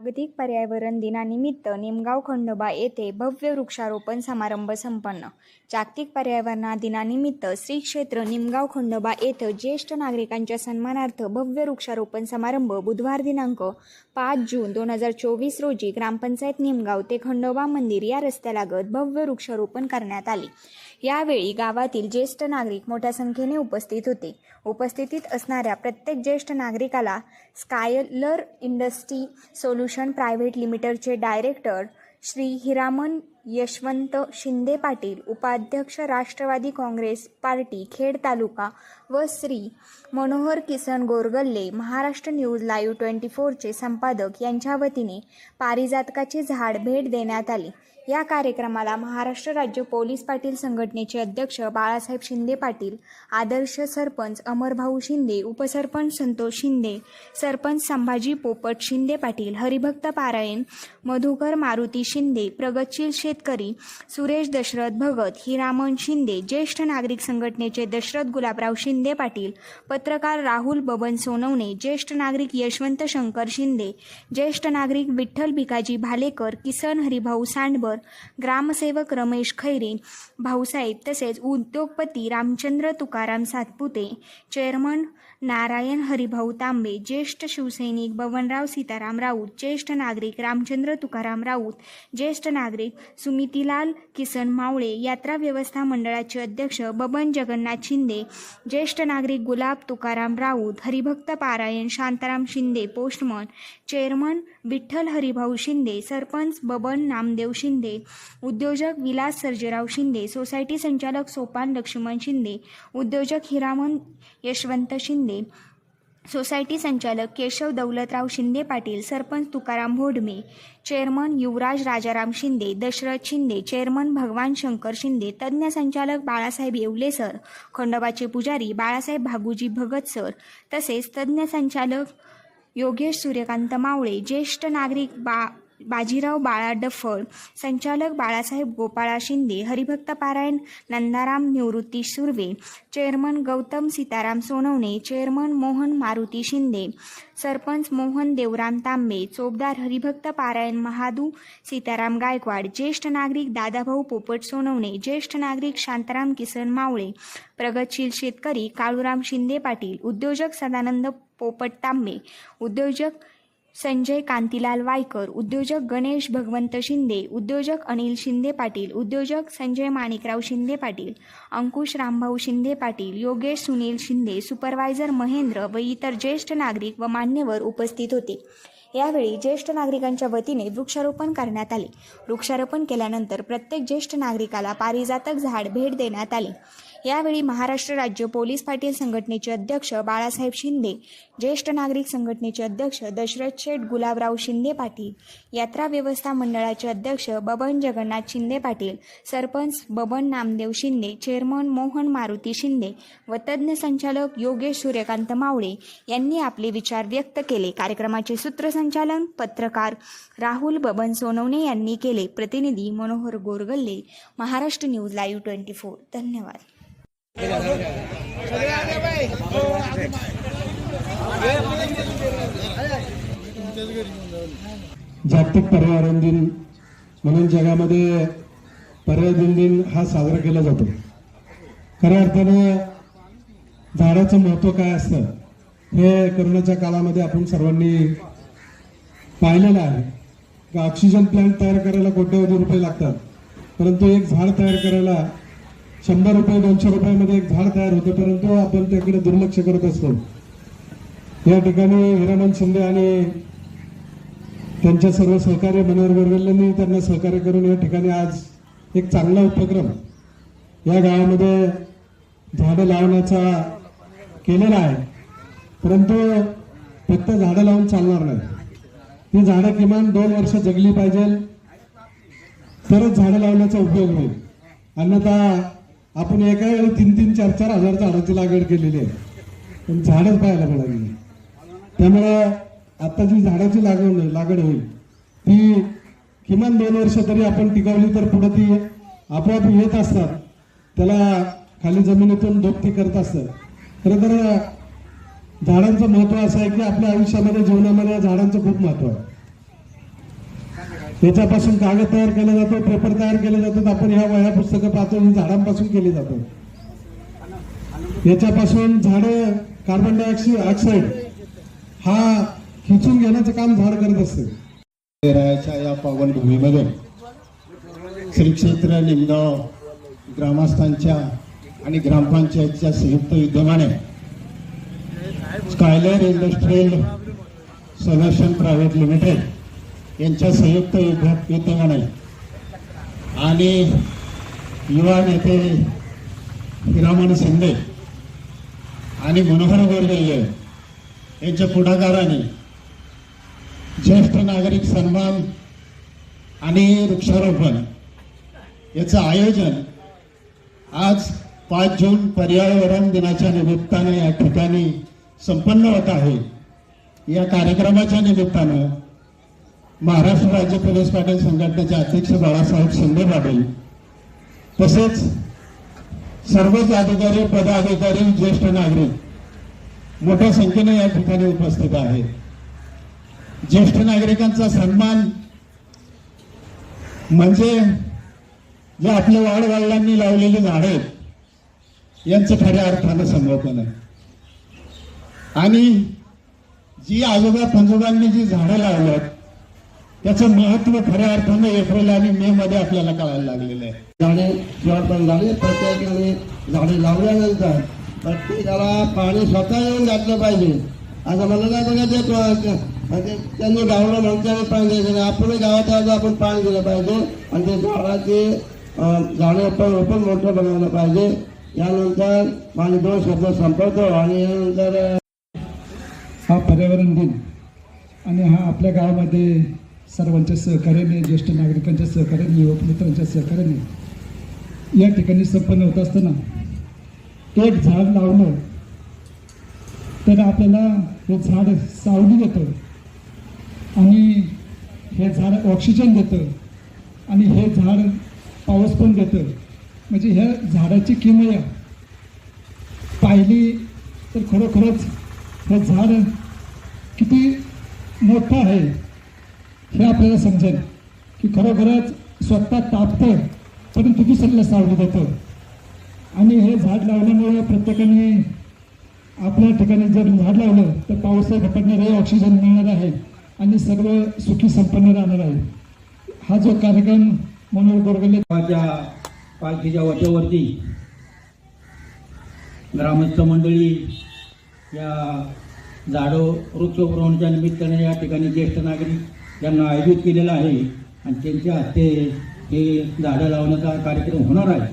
जागतिक पर्यावरण दिनानिमित्त निमगाव खंडोबा येथे भव्य वृक्षारोपण समारंभ संपन्न. जागतिक पर्यावरण दिनानिमित्त श्री क्षेत्र निमगाव खंडोबा येथे ज्येष्ठ नागरिकांच्या सन्मानार्थ भव्य वृक्षारोपण समारंभ बुधवार दिनांक पाच जून दोन हजार चोवीस रोजी ग्रामपंचायत निमगाव ते खंडोबा मंदिर या रस्त्यालागत भव्य वृक्षारोपण करण्यात आले. यावेळी गावातील ज्येष्ठ नागरिक मोठ्या संख्येने उपस्थित होते. उपस्थितीत असणाऱ्या प्रत्येक ज्येष्ठ नागरिकाला स्कायलर इंडस्ट्री सोल्युशन प्रायव्हेट लिमिटेडचे डायरेक्टर श्री हिरामन यशवंत शिंदे पाटील उपाध्यक्ष राष्ट्रवादी काँग्रेस पार्टी खेड तालुका व Shri Manohar Kisan Gorgalle Maharashtra news live twenty फोरचे संपादक यांच्या वतीने पारिजातकाचे झाड भेट देण्यात आली. या कार्यक्रमाला महाराष्ट्र राज्य पोलीस पाटील संघटनेचे अध्यक्ष बाळासाहेब शिंदे पाटील आदर्श सरपंच अमरभाऊ शिंदे उपसरपंच संतोष शिंदे सरपंच संभाजी पोपट शिंदे पाटील हरिभक्त पारायण मधुकर मारुती शिंदे प्रगतशील शेतकरी सुरेश दशरथ भगत हिरामन शिंदे ज्येष्ठ नागरिक संघटनेचे दशरथ गुलाबराव शिंदे पाटील पत्रकार राहुल बबन सोनवणे ज्येष्ठ नागरिक यशवंत शंकर शिंदे ज्येष्ठ नागरिक विठ्ठल भिकाजी भालेकर किसन हरिभाऊ सांडबर ग्रामसेवक रमेश खैरे भाऊसाहेब तसेच उद्योगपती रामचंद्र तुकाराम सातपुते चेअरमन नारायण हरिभाऊ तांबे ज्येष्ठ शिवसैनिक बबनराव सीताराम राऊत ज्येष्ठ नागरिक रामचंद्र तुकाराम राऊत ज्येष्ठ नागरिक सुमितीलाल किसन मावळे यात्रा व्यवस्था मंडळाचे अध्यक्ष बबन जगन्नाथ शिंदे ज्येष्ठ नागरिक गुलाब तुकाराम राऊत हरिभक्त पारायण शांताराम शिंदे पोस्टमन चेअरमन विठ्ठल हरिभाऊ शिंदे सरपंच बबन नामदेव शिंदे शिंदे उद्योजक विलास सर्जेराव शिंदे सोसायटी संचालक सोपान लक्ष्मण शिंदे उद्योजक हिरामन यशवंत शिंदे सोसायटी संचालक केशव दौलतराव शिंदे पाटील सरपंच तुकाराम भोडमे चेअरमन युवराज राजाराम शिंदे दशरथ शिंदे चेअरमन भगवान शंकर शिंदे तज्ज्ञ संचालक बाळासाहेब येवले सर खंडोबाचे पुजारी बाळासाहेब भागुजी भगत सर तसेच तज्ज्ञ संचालक योगेश सूर्यकांत मावळे ज्येष्ठ नागरिक बा बाजीराव बाळा डफळ संचालक बाळासाहेब गोपाळा शिंदे हरिभक्त पारायण नंदाराम निवृत्ती सुर्वे चेअरमन गौतम सीताराम सोनवणे चेअरमन मोहन मारुती शिंदे सरपंच मोहन देवराम तांबे चोपदार हरिभक्त पारायण महादू सीताराम गायकवाड ज्येष्ठ नागरिक दादाभाऊ पोपट सोनवणे ज्येष्ठ नागरिक शांताराम किसन मावळे प्रगतशील शेतकरी काळूराम शिंदे पाटील उद्योजक सदानंद पोपट तांबे उद्योजक संजय कांतीलाल वायकर उद्योजक गणेश भगवंत शिंदे उद्योजक अनिल शिंदे पाटील उद्योजक संजय माणिकराव शिंदे पाटील अंकुश रामभाऊ शिंदे पाटील योगेश सुनील शिंदे सुपरवायझर महेंद्र व इतर ज्येष्ठ नागरिक व मान्यवर उपस्थित होते. यावेळी ज्येष्ठ नागरिकांच्या वतीने वृक्षारोपण करण्यात आले. वृक्षारोपण केल्यानंतर प्रत्येक ज्येष्ठ नागरिकाला पारिजातक झाड भेट देण्यात आले. यावेळी महाराष्ट्र राज्य पोलीस पाटील संघटनेचे अध्यक्ष बाळासाहेब शिंदे ज्येष्ठ नागरिक संघटनेचे अध्यक्ष दशरथ शेठ गुलाबराव शिंदे पाटील यात्रा व्यवस्था मंडळाचे अध्यक्ष बबन जगन्नाथ शिंदे पाटील सरपंच बबन नामदेव शिंदे चेअरमन मोहन मारुती शिंदे व तज्ज्ञ संचालक योगेश सूर्यकांत मावळे यांनी आपले विचार व्यक्त केले. कार्यक्रमाचे सूत्रसंचालन पत्रकार राहुल बबन सोनवणे यांनी केले. प्रतिनिधी Manohar Gorgalle Maharashtra news live twenty four. धन्यवाद. जागतिक पर्यावरण दिन म्हणून जगामध्ये पर्यावरण दिन हा साजरा केला जातो. खऱ्या अर्थानं झाडाचं महत्त्व काय असतं हे करोनाच्या काळामध्ये आपण सर्वांनी पाहिलेलं आहे. ऑक्सिजन प्लांट तयार करायला कोट्यवधी रुपये लागतात परंतु एक झाड तयार करायला शंभर रुपये दोनशे रुपयामध्ये एक झाड तयार होतं परंतु आपण त्याकडे दुर्लक्ष करत असतो. या ठिकाणी हिरामन शिंदे आणि त्यांच्या सर्व सहकार्य मनोहर गोरगल्ल्यांनी त्यांना सहकार्य करून या ठिकाणी आज एक चांगला उपक्रम या गावामध्ये झाडं लावण्याचा केलेला आहे. परंतु फक्त झाडं लावून चालणार नाही. ती झाडं किमान दोन वर्ष जगली पाहिजे तरच झाडं लावण्याचा उपयोग होईल. अन्यथा आपण एका वेळी तीन तीन चार चार हजार झाडाची लागवड केलेली आहे. पण झाडच पाहायला मिळाली नाही. त्यामुळं आता जी झाडाची लागवड लागवड होईल ती किमान दोन वर्ष तरी आपण टिकवली तर पुढे ती आपोआप येत असतात. त्याला खाली जमिनीतून दोपती करत असतात. खरं तर झाडांचं महत्त्व असं आहे की आपल्या आयुष्यामध्ये जीवनामध्ये झाडांचं खूप महत्त्व आहे. याच्यापासून कागद तयार केला जातो पेपर तयार केले जातात आपण ह्या वह्या पुस्तकं पाहतो झाडांपासून केली जातात याच्यापासून झाड कार्बन डायऑक्साईड ऑक्साईड हा खिचून घेण्याचं काम झाड करत असते. रायाच्या या पावनभूमीमध्ये श्री क्षेत्र निमगाव ग्रामस्थांच्या आणि ग्रामपंचायतच्या संयुक्त विद्यमाने Skyler industrial solution private limited यांच्या संयुक्त विद्या- विद्यमाने आणि युवा नेते हिरामण शिंदे आणि मनोहर गोरगल्ले यांच्या पुढाकाराने ज्येष्ठ नागरिक सन्मान आणि वृक्षारोपण याचं आयोजन आज पाच जून पर्यावरण दिनाच्या निमित्तानं या ठिकाणी संपन्न होत आहे. या कार्यक्रमाच्या निमित्तानं महाराष्ट्र राज्य पोलीस पाटील संघटनेचे अध्यक्ष बाळासाहेब शिंदे पाटील तसेच सर्वच अधिकारी पदाधिकारी ज्येष्ठ नागरिक मोठ्या संख्येने या ठिकाणी उपस्थित आहेत. ज्येष्ठ नागरिकांचा सन्मान म्हणजे जे आपल्या वाडवडिलांनी लावलेली झाडे यांचं खऱ्या अर्थानं संगोपन आहे. आणि जी आजोबा पंजोबांनी जी झाडं लावल्यात त्याचं महत्त्व खऱ्या अर्थानं एप्रिल आणि मे मध्ये आपल्याला कळायला लागलेलं आहे. झाडे पण झाडे प्रत्येकाने झाडे लावल्यानंतर. प्रत्येकाला पाणी स्वतः येऊन घातलं पाहिजे. असं म्हणलं नाही बघा ते म्हणजे त्यांनी गावाला म्हणताना पाणी द्यायचं नाही आपण गावात आलो आपण पाणी दिलं पाहिजे. आणि ते झाडाचे झाडे पण रोपण मोठं बनवलं पाहिजे. यानंतर माझे दोन शब्द संपवतो आणि यानंतर हा पर्यावरण दिन. आणि हा आपल्या गावामध्ये सर्वांच्या सहकार्याने ज्येष्ठ नागरिकांच्या सहकार्याने युवक मित्रांच्या सहकार्याने. या ठिकाणी संपन्न होत असताना एक झाड लावलं. तर आपल्याला हे झाड सावली देतं. आणि हे झाड ऑक्सिजन देतं. आणि हे झाड पाऊस पण देतं. म्हणजे ह्या झाडाची किमया. पाहिली तर खरोखरच हे झाड किती मोठं आहे. हे आपल्याला समजेल की खरोखरच स्वतः तापतं तुझी दुसऱ्याला सावली जातं आणि हे झाड लावल्यामुळे प्रत्येकाने आपल्या ठिकाणी जर झाड लावलं तर पावसात पडणार ऑक्सिजन मिळणार आहे आणि सर्व सुखी संपन्न राहणार आहे. हा जो कार्यक्रम मनोहर गोरगले माझ्या पालखीच्या वटेवरती ग्रामस्थ मंडळी या झाडं वृक्षोपरोहणाच्या निमित्ताने या ठिकाणी ज्येष्ठ नागरिक यांना आयोजित केलेलं आहे. आणि त्यांच्या हस्ते हे झाडं लावण्याचा कार्यक्रम होणार आहे.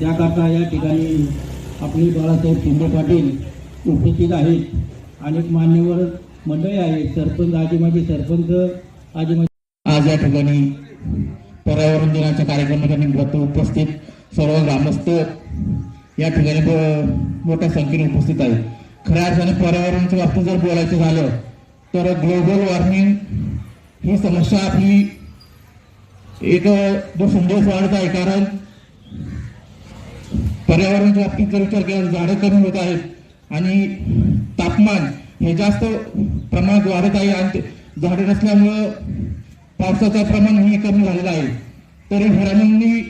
त्याकरता या ठिकाणी आपले बाळासाहेब शिंदे पाटील उपस्थित आहेत. अनेक मान्यवर मंडळी आहेत. सरपंच आजी माजी सरपंच आजी माजी आज या ठिकाणी पर्यावरण दिनाच्या कार्यक्रमाच्या निमित्त उपस्थित सर्व ग्रामस्थ या ठिकाणी मोठ्या संख्येने उपस्थित आहेत. खऱ्या अर्थाने पर्यावरणाच्या बाबतीत जर बोलायचं झालं तर ग्लोबल वॉर्मिंग ही समस्या आपली एक जो संदेश वाढत आहे कारण पर्यावरणाच्या बाबतीत जर विचार केला झाडं कमी होत आहेत आणि तापमान हे जास्त प्रमाणात वाढत आहे आणि झाडे नसल्यामुळं पावसाचं प्रमाण हे कमी झालेलं आहे. तर हिरामंनी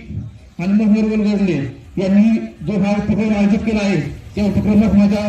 हनुमान मनोहर गोलगडले यांनी जो हा उपक्रम आयोजित केला आहे त्या उपक्रमात माझा